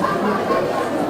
何やねん!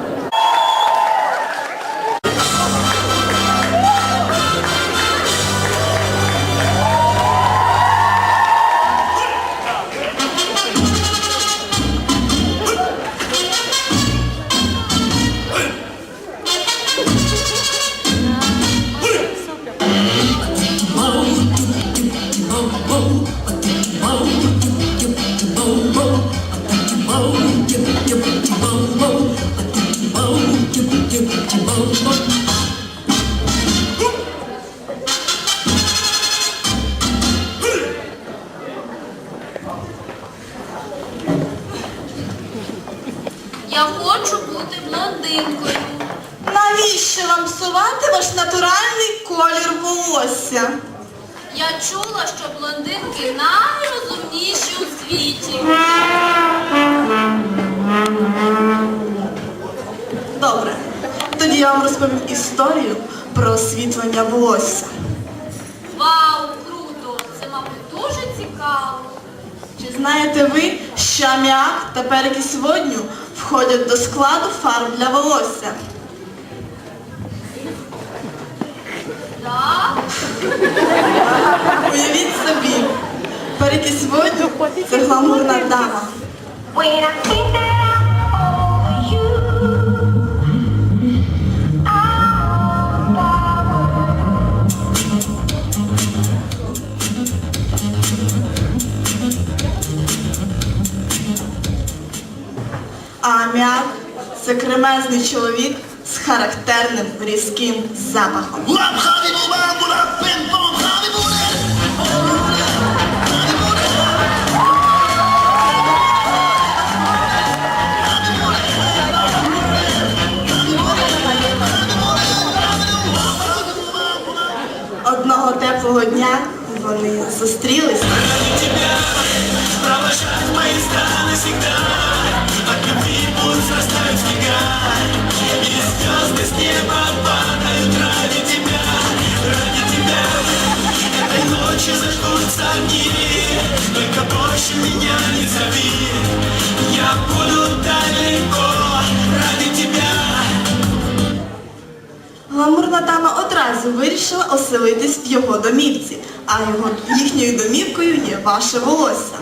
Вам ваш натуральний колір волосся? Я чула, що блондинки найрозумніші у світі. Добре, тоді я вам розповім історію про освітлення волосся. Вау, круто! Це, мабуть, дуже цікаво. Чи знаєте ви, що аміак та перекись водню входять до складу фарб для волосся? Уявіть собі, перекись водню це гламурна дама. А це кремезний чоловік з характерним різким запахом. Lap Haribo bam, lap bim bam, Haribo det. Одного теплого дня вони зустрілися. Гламурна дама одразу вирішила оселитись в його домівці, а його їхньою домівкою є ваше волосся.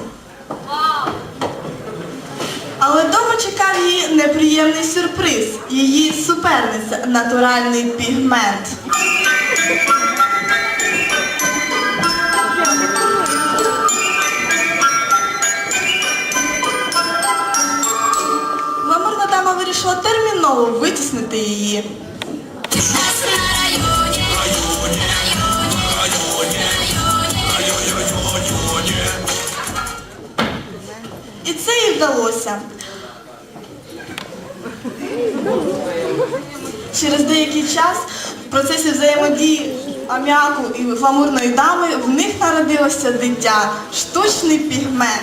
Але вдома чекав її неприємний сюрприз. Її суперниця натуральний пігмент. Гламурна дама вирішила терміново витіснити її. І це їй вдалося. Через деякий час в процесі взаємодії аміаку і гламурної дами в них народилося дитя, штучний пігмент.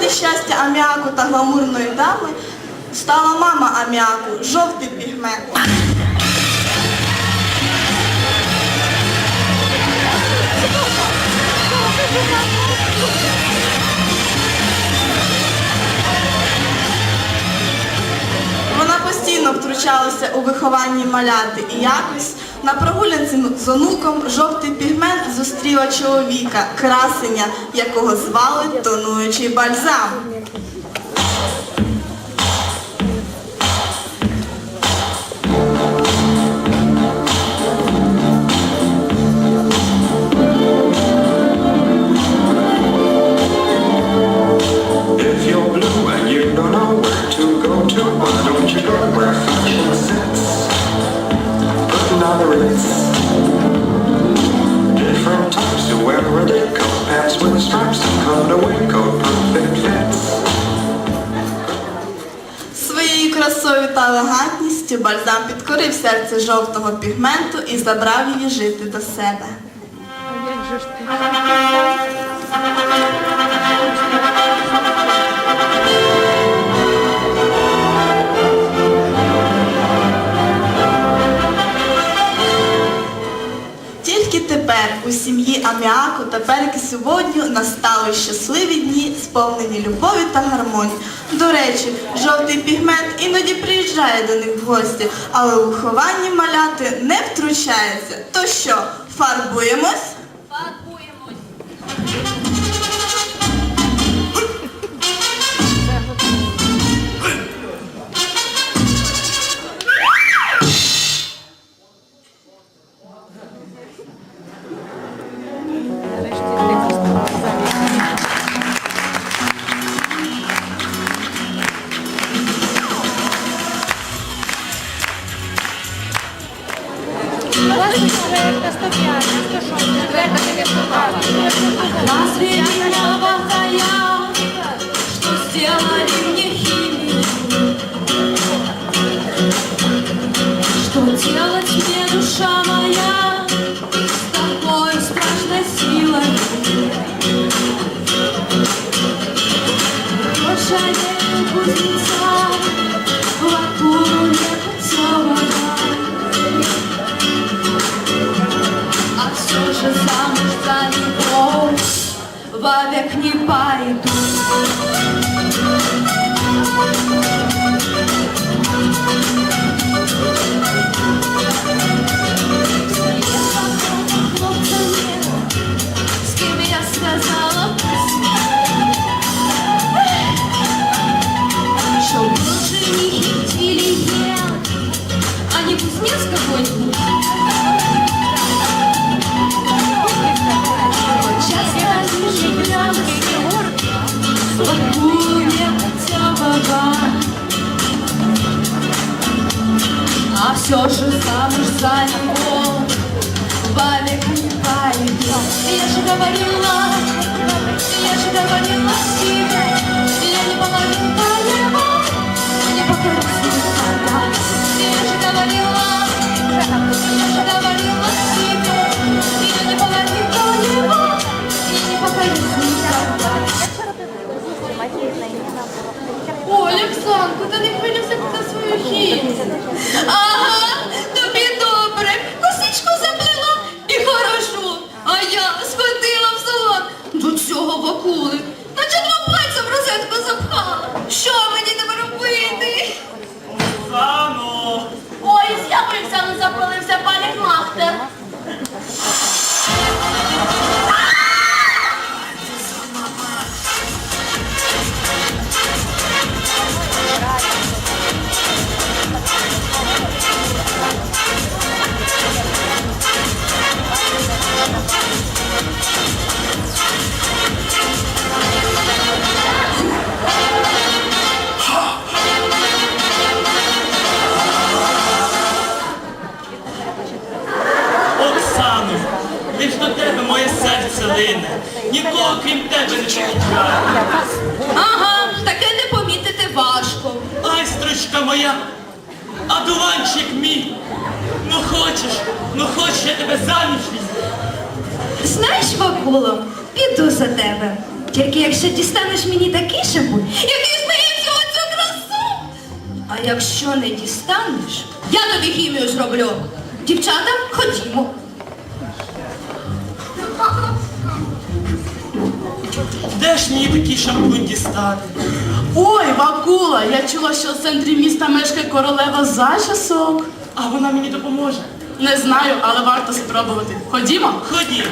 Заваді щастя аміаку та гламурної дами стала мама аміаку, жовтий пігмент. Вона постійно втручалася у вихованні маляти і якось на прогулянці з онуком жовтий пігмент зустріла чоловіка, красення, якого звали тонуючий бальзам. Та елегантністю бальзам підкорив серце жовтого пігменту і забрав її жити до себе. Аміаку та перекису сьогодні настали щасливі дні, сповнені любові та гармонії. До речі, жовтий пігмент іноді приїжджає до них в гості, але у хованні маляти не втручається. То що, фарбуємось? Фарбуємось. Вовек не пойду. С кем я сказала за вовек не пойду. Я же говорила, я же говорила себе, я не половинка его, не покорюсь никогда. Я же говорила, я же говорила себе, я не половинка его, я не покорюсь никогда. О, Олександру, та не хвилюйся за свою хімію. Хочеш, ну хочеш, я тебе заміж візьму. Знаєш, Вакуло, піду за тебе. Тільки якщо дістанеш мені такий шампунь, який зміє всю цю красу. А якщо не дістанеш, я тобі хімію зроблю. Дівчата, ходімо. Де ж мені такий шампунь дістати? Ой, Вакула, я чула, що в центрі міста мешкає королева зачісок. А вона мені допоможе. Не знаю, але варто спробувати. Ходімо. Ходім.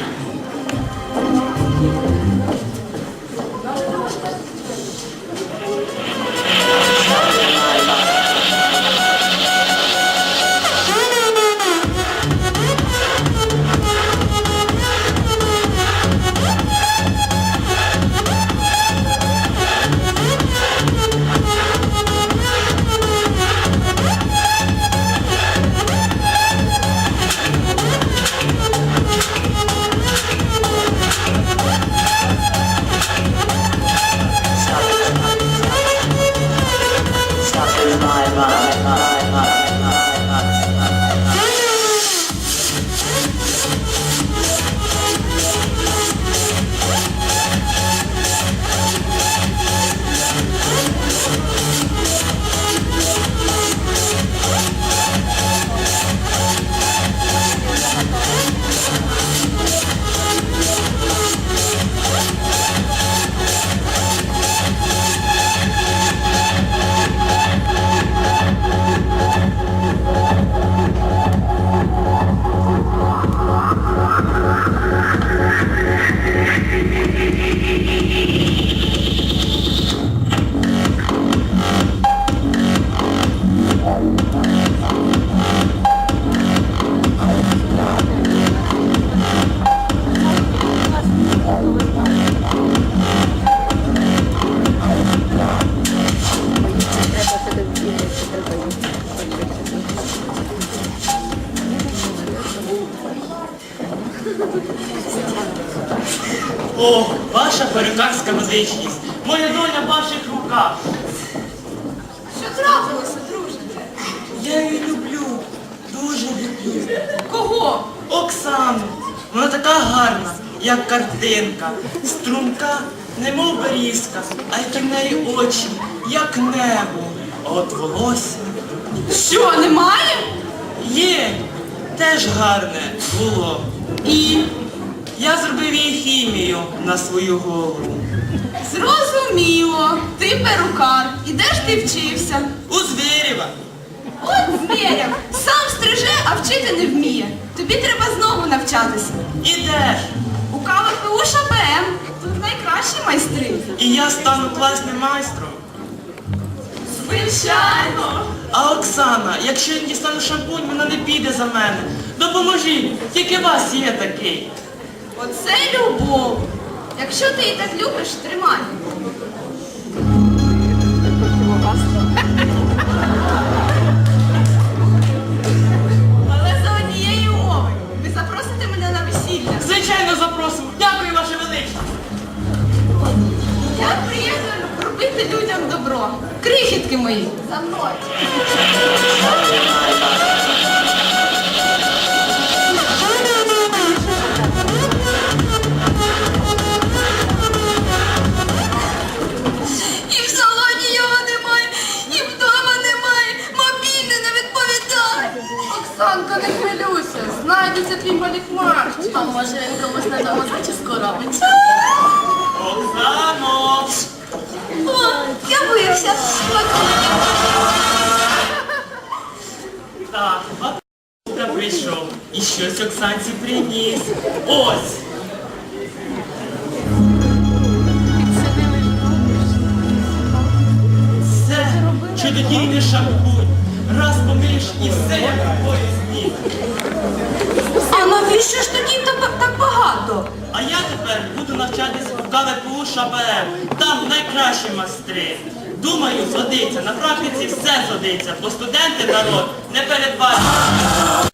О, ваша перукарська медичність. Моя доля в ваших руках. Що трапилося, друже? Я її люблю. Дуже люблю. Кого? Оксану. Вона така гарна, як картинка. Струнка, немов берізка, а які в неї очі, як небо. А от волосся. Що, немає? Є, теж гарне було. І Я зробив їй хімію на свою голову. зрозуміло. Ти перукар. І де ж ти вчився? У Звєрєва. От звіря. Сам стриже, а вчити не вміє. Тобі треба знову навчатися. І де ж? У КВПУ ШПМ. Тут найкращі майстри. І я стану класним майстром. Звичайно. А Оксана, якщо я дістану шампунь, вона не піде за мене. Допоможіть, тільки вас є такий. Оце любов. Якщо ти її так любиш, тримай. Може він комусь на дому зачіску робить? Оксано! О, я з'явився. Так, бабуся прийшов і щось Оксанці приніс. Ось. Це чудодійний шампунь. Раз помиєш і все як у поїзді. Навіщо ж тоді так, багато? А я тепер буду навчатись в КВПУ ШПМ. Там найкращі майстри. Думаю, згодиться. На практиці все згодиться, бо студенти народ не передбачені.